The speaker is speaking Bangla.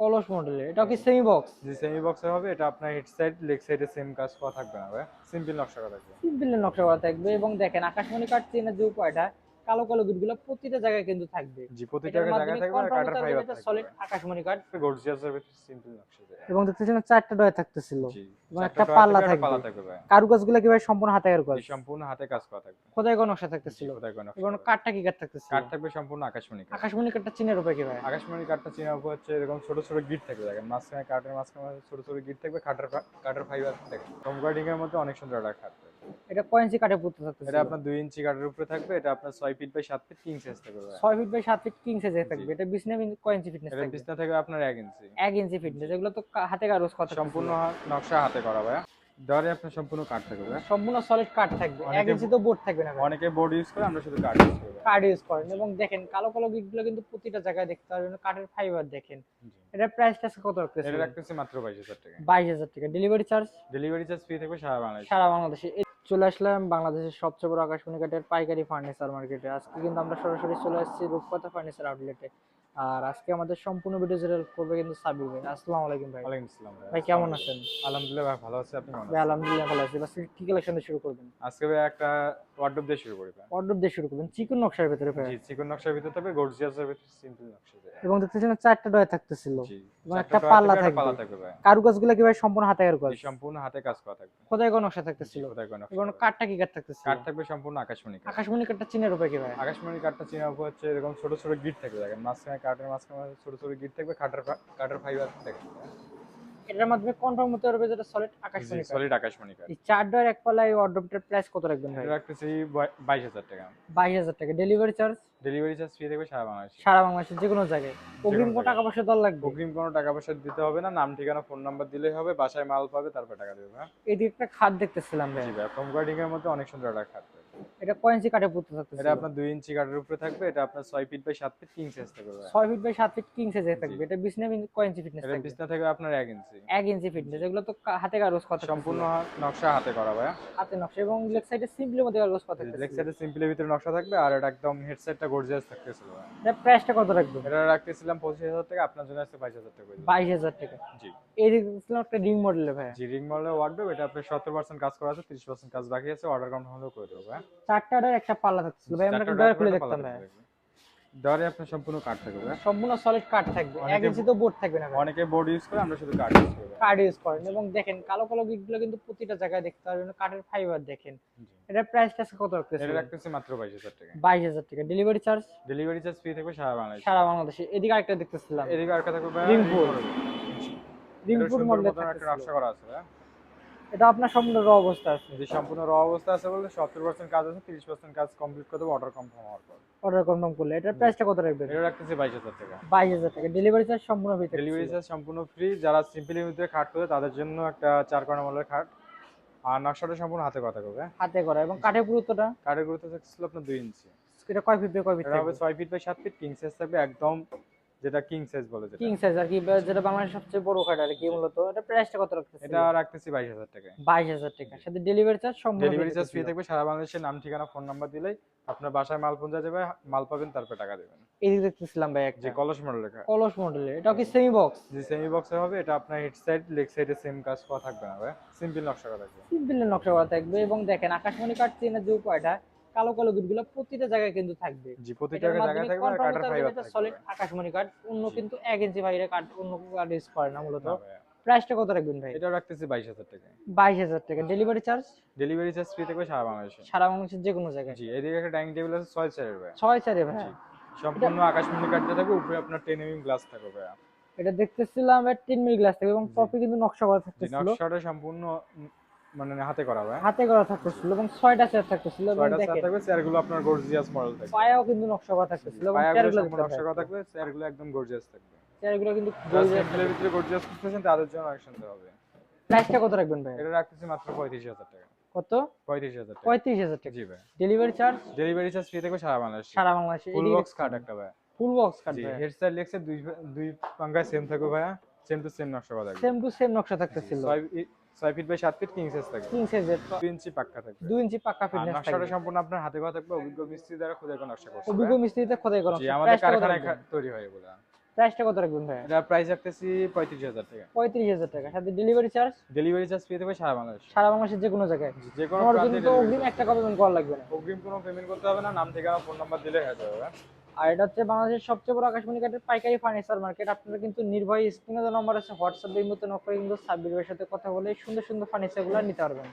কলস মডেল এটা কি সেমি বক্স জি সেমি বক্সের হবে এটা আপনার হেড সাইড লেগ সাইডে সেম কাজ করা থাকবে সিম্পল নকশা করা থাকবে। সিম্পল নকশা করা থাকবে এবং দেখেন আকাশমণি কাট চেনের যে উপায়টা কালো কালো গিটগুলো প্রতিটা জায়গায় কিন্তু থাকবে। জি প্রতিটা জায়গায় থাকবে আর কাটার ফাইবার থাকবে। সলিড আকাশমণি কাঠ। গর্জিয়াসের ভিতরে সিম্পল নকশা। এবং দেখতেছিলাম চারটা ডয় থাকতেছিল। এবং একটা পাল্লা থাকবে, কারুকাজগুলো কি ভাই সম্পূর্ণ হাতে কাজ জি, সম্পূর্ণ হাতে কাজ করা থাকবে। খোদাই কোন নকশা থাকতেছিল। কোথায় কোনো নকশা এবং করা। কাঠটা কি কাঠ থাকতেছিল? কাঠ থাকবে সম্পূর্ণ আকাশমণি কাঠ। আকাশমণি কাঠটা চিনের উপরে কি ভাই? আকাশমণি কাঠটা চেনা উপর হচ্ছে এরকম ছোট ছোট গিট থাকবে দেখেন। মাঝখানে কাঠের মাঝখানে ছোট ছোট গিট থাকবে কাঠের ফা- কাঠের ফাইবার থাকবে। টম গার্ডিং এর মধ্যে অনেক সুন্দর একটা খাট থাকবে। এটা কয় ইঞ্চি কাঠে পুঁতে থাকতেছিল এটা আপনার দুই ইঞ্চি কাঠের উপরে থাকবে এটা আপনার feet by feet king size থাকবে ফিট বাই ফিট কিং সাইজে থাকবে। এটা বিছনা কয় ইঞ্চি ফিটনেস থাকবে? বিছনা থাকবে আপনার ইঞ্চি। ইঞ্চি ফিটনেস এগুলো তো হাতে কথা সম্পূর্ণ নকশা হাতে করা ভাই ডরে আপনার সম্পূর্ণ কাঠ থাকবে সম্পূর্ণ সলিড কাঠ থাকবে। এক ইঞ্চি তো বোর্ড থাকবে না অনেকে বোর্ড ইউজ করে আমরা শুধু কাঠ ইউজ করি। কার্ড ইউজ করেন এবং দেখেন কালো কালো গিটগুলো কিন্তু প্রতিটা জায়গায় দেখতে পারবেন। কাঠের ফাইবার দেখেন। এটা প্রাইসটা কত রাখতেছে? এটা রাখতেছি মাত্র বাইশ হাজার টাকা। বাইশ হাজার টাকা। Delivery charge delivery charge free থাকবে সারা বাংলাদেশ। সারা বাংলাদেশে। চলে আসলাম বাংলাদেশের সবচেয়ে বড় আকাশমণি কাঠের পাইকারি ফার্নিচার মার্কেটে আজকে কিন্তু আমরা সরাসরি চলে আসছি রূপকথা ফার্নিচার আউটলেটে আর আজকে আমাদের সম্পূর্ণ ভিডিও জেনারেল করবে কিন্তু সাবির ভাই। আসসালামু আলাইকুম ভাই। ওয়ালাইকুম আসসালাম ভাই। কেমন আছেন? আলহামদুলিল্লাহ ভাই ভালো আছে। আপনি কেমন ভাই আলহামদুলিল্লাহ ভালো আছি। বাস কি কালেকশন দিয়ে শুরু করবেন? আজকে ভাই একটা ওয়ার্ডরোব দিয়ে শুরু করি ভাই। অর্ডার দিয়ে শুরু করবেন। চিকন নকশার ভেতরে ভাই। জি চিকন নকশার ভিতরে থাকবে গর্জিয়াসের ভিতরে সিম্পল নকশা। এবং দেখতেছিলাম চারটা ডয় থাকতেছিল। জি। একটা ডয়ার পাল্লা থাকবে, একটা পাল্লা থাকবে কারুকাজগুলো কি ভাই সম্পূর্ণ হাতে কাজ সম্পূর্ণ হাতে কাজ করা থাকবে। খোদাই কোন নকশা থাকতেছিল। কোথায় কোনো এবং। কাঠটা কি কাঠ থাকতেছিল? কাঠ থাকবে সম্পূর্ণ আকাশমণি কাট আকাশমণি কাঠটা চিনের উপরে কি ভাই? আকাশমণি কাঠটা চেনা উপরে হচ্ছে এরকম ছোট ছোট গিট থাকবে। দেখেন মাঝখানে কাঠের মাঝখানে ছোট ছোট গিট থাকবে কাটার কাটার ফাইবার থাকবে। এটার মাধ্যমে কনফার্ম হতে পারবে যেটা সলিড আকাশমণি সলিড আকাশমণি এই চার ডয়ের এক পাল্লা এই অর্ডারটার প্রাইস কত রাখবেন ভাই? এটা রাখতেছি বাই- বাইশ হাজার টাকা। বাইশ হাজার টাকা। Delivery charge delivery charge free থাকবে সারা বাংলাদেশে। সারা বাংলাদেশের যে কোনো জায়গায়। অগ্রিম কত টাকা পয়সা দেওয়ার লাগবে? অগ্রিম কোনো টাকা পয়সা দিতে হবে না নাম ঠিকানা ফোন নাম্বার দিলেই হবে বাসায় মাল পাবে তারপর টাকা দেবে হ্যাঁ? এদিকে একটা খাট দেখতেছিলাম ভাই। জি ভাই গার্ডিং এর মধ্যে অনেক সুন্দর একটা খাট। এটা কয় ইঞ্চি কাঠে পুঁতে থাকতেছে? এটা আপনার দুই ইঞ্চি কাঠের উপরে থাকবে এটা আপনার ছয় ফিট বাই সাত ফিট কিং সাইজ থাকবে ভাই। ছয় ফিট বাই সাত ফিট কিং সাইজে থাকবে। এটা বিছনা কয় ইঞ্চি ফিটনেস থাকবে? বিছনা থাকবে আপনার এক ইঞ্চি। এক ইঞ্চি ফিটনেস এগুলো তো হাতে কাগজ কথা সম্পূর্ণ নকশা হাতে করা ভাই হাতে নকশা এবং লেগ সাইডে সিম্পলের মধ্যে কাগজ কথা লেগ সাইডে সিম্পলের ভিতরে নকশা থাকবে আর এটা একদম হেডসেটটা গর্জিয়াস থাকতেছিল ভাই। এটা প্রাইসটা কত রাখবে এটা রাখতেছিলাম পঁচিশ হাজার টাকা আপনার জন্য আছে বাইশ হাজার টাকা করে। দিলাম। বাইশ হাজার টাকা। জি। এই দেখতেছিলাম একটা রিং মডেলের ভাই জি রিং মডেলের ওয়ার্ডরোব এটা আপনার সত্তর পার্সেন্ট কাজ করা আছে তিরিশ পার্সেন্ট কাজ বাকি আছে অর্ডার কনফার্ম হলেও করে দেবো ভাই চারটা অর্ডার একটা পাল্লা থাকছিল ভাই আমরা ডয়ার খুলে দেখতাম ভাই থাকবে। ডয়ারে আপনার সম্পূর্ণ কাঠ থাকবে সম্পূর্ণ সলিড কাঠ থাকবে। এক ইঞ্চি তো বোর্ড থাকবে না অনেকে বোর্ড ইউজ করে আমরা শুধু কাঠ ইউজ করি। কার্ড ইউজ করেন। এবং দেখেন কালো কালো গিটগুলো কিন্তু প্রতিটা জায়গায় দেখতে পারবেন কাঠের ফাইবার দেখেন। জি। এটার প্রাইসটা কত রাখতেছে? এটা রাখতেছি মাত্র বাইশ হাজার টাকা। বাইশ হাজার টাকা। Delivery charge delivery charge free থাকবে সারা বাংলাদেশে। সারা বাংলাদেশে। এদিকে আরেকটা দেখতেছিলাম। এদিকে আর কথা করবে রিংপুর। রিংপুর মডেলের একটা নকশা করা আছে ভাই। এটা আপনার সম্পূর্ণ র অবস্থা আছে। যদি সম্পূর্ণ র অবস্থা আছে বলতে সত্তর পার্সেন্ট কাজ আছে তিরিশ পার্সেন্ট কাজ কমপ্লিট করে দেবো অর্ডার কনফার্ম হওয়ার পর। অর্ডার কনফার্ম করলে। এটার প্রাইসটা কত রাখবেন? এটা রাখতেছি বাইশ হাজার টাকা। বাইশ হাজার টাকা। ডেলিভারি চার্জ সম্পূর্ণ ভিতরে ডেলিভারি চার্জ সম্পূর্ণ ফ্রি যারা সিম্পলি ভিতরে খাট করে তাদের জন্য একটা চার কর্নার মডেলের খাট। আর নকশাটা সম্পূর্ণ হাতে কথা করবে হাতে করা। এবং কাঠের গুরুত্বটা? কাঠের গুরুত্ব থাকছিল আপনার দুই ইঞ্চি। এটা কয় ফিট বাই কয় ফিট হবে থাকবে? ছয় ফিট বাই সাত ফিট কিং সাইজ থাকবে একদম যেটা কিং সাইজ বলে যেটা। কিং সাইজ আর কি যেটা বাংলাদেশের সবচেয়ে বড় কাঠ আর কি মূলত এটা প্রাইসটা কত রাখতেছে এটা রাখতেছি বাইশ হাজার টাকায়। বাইশ হাজার টাকা। সাথে ডেলিভারি চার্জ সম্পূর্ণ ডেলিভারি চার্জ ফ্রি থাকবে সারা নাম ঠিকানা ফোন নাম্বার দিলেই আপনার বাসায় মাল পৌঁছা যাবে মাল পাবেন তারপর টাকা দেবেন। এদিকে দেখতেছিলাম ভাই যে কলস মডেলের খাট কলস মডেলের এটা কি সেমি বক্স যে সেমি বক্সে হবে এটা আপনার হেড সাইড লেগ সাইডে সেম কাজ করা থাকবে না ভাই। সিম্পল নকশা করা থাকবে। সিম্পলের নকশা করা থাকবে এবং দেখেন আকাশমণি কাঠ চেনের যে উপায়টা কালো কালো গিটগুলো প্রতিটা জায়গায় কিন্তু থাকবে। জি প্রতিটা জায়গায় থাকবে আর কাটার ফাইবার থাকবে। solid আকাশমণি কাঠ অন্য কিন্তু এক ইঞ্চি বাইরে কাঠ অন্য কাঠ ইউজ করে না মূলত। প্রাইসটা কত রাখবেন ভাই? এটাও রাখতেছি বাইশ হাজার টাকায়। বাইশ হাজার টাকা। Delivery charge delivery charge free থাকবে সারা বাংলাদেশে। সারা বাংলাদেশের যে কোনো জায়গায়। জি এদিকে একটা ডাইনিং টেবিল আছে ছয় চেয়ারের ভাই ছয় চারে ভাই। জি সম্পূর্ণ আকাশমণি কাঠটা থাকবে উপরে আপনার টেন এমএম গ্লাস থাকবে ভাইয়া। এটা দেখতেছিলাম টেন মিলি গ্লাস থেকে এবং। টপে কিন্তু নকশা করা থাকতেছিল। নকশাটা সম্পূর্ণ মানে হাতে করা ভাই হাতে করা থাকতেছিল এবং ছয়টা চেয়ার থাকতেছিল এবং দেখেন। থাকবে চেয়ারগুলো আপনার গর্জিয়াস মডেল থাকবে। পায়াও কিন্তু নকশা করা থাকতেছিল এবং পায়াগুলো চেয়ারগুলো নকশা করা থাকবে চেয়ারগুলো একদম গর্জিয়াস থাকবে। চেয়ারগুলো কিন্তু যারা সিম্পলের ভিতরে গর্জিয়াস খুঁজতেছেন তাদের জন্য হবে। প্রাইসটা কত রাখবেন ভাই? এটা রাখতেছি মাত্র পঁয়ত্রিশ হাজার টাকা। কত? পঁয়ত্রিশ হাজার টাকা। পঁয়ত্রিশ হাজার টাকা। জি ভাই। Delivery charge delivery charge free থাকবে সারা বাংলাদেশে। সারা বাংলাদেশে। ফুল বক্স কাট একটা ভাই। ফুল বক্স কাট লেগ দুই দুই পাঙ্গায় সেম থাকবে ভাইয়া। সেম টু সেম নকশা করা থাকবে। সেম টু সেম নকশা থাকতেছিল। ছয় feet by feet king size থাকবে কিং সাইজের ইঞ্চি পাক্কা থাকবে। ইঞ্চি পাক্কা নকশাটা সম্পূর্ণ আপনার হাতে করা থাকবে অভিজ্ঞ মিস্ত্রি দ্বারা খুদে নকশা করছে অভিজ্ঞ মিস্ত্রিতে খোদাই করা জি আমাদের কারখানায় তৈরি হয় এগুলো। প্রাইসটা কত রাখবেন ভাই? এটা প্রাইস রাখতেছি পঁয়ত্রিশ হাজার টাকা। পঁয়ত্রিশ হাজার টাকা। সাথে ডেলিভারি চার্জ ডেলিভারি চার্জ পেয়ে দেবে সারা বাংলাদেশ। সারা বাংলাদেশের যে কোনো জায়গায়। যে কোনো প্রান্তে অগ্রিম একটা কথা পেমেন্ট করা লাগবে না। অগ্রিম কোনো পেমেন্ট করতে হবে না নাম ঠিকানা ফোন নাম্বার দিলে হয়ে যাবে হ্যাঁ? আর এটা হচ্ছে বাংলাদেশের সবচেয়ে বড় আকাশমণি কাঠের পাইকারি ফার্নিচার মার্কেট আপনারা কিন্তু নির্ভয় স্ক্রিনে নম্বর আছে হোয়াটসঅ্যাপ এই মতো নক করে কিন্তু সাব্বির ভাইয়ের সাথে কথা বলে সুন্দর সুন্দর ফার্নিচারগুলো নিতে পারবেন।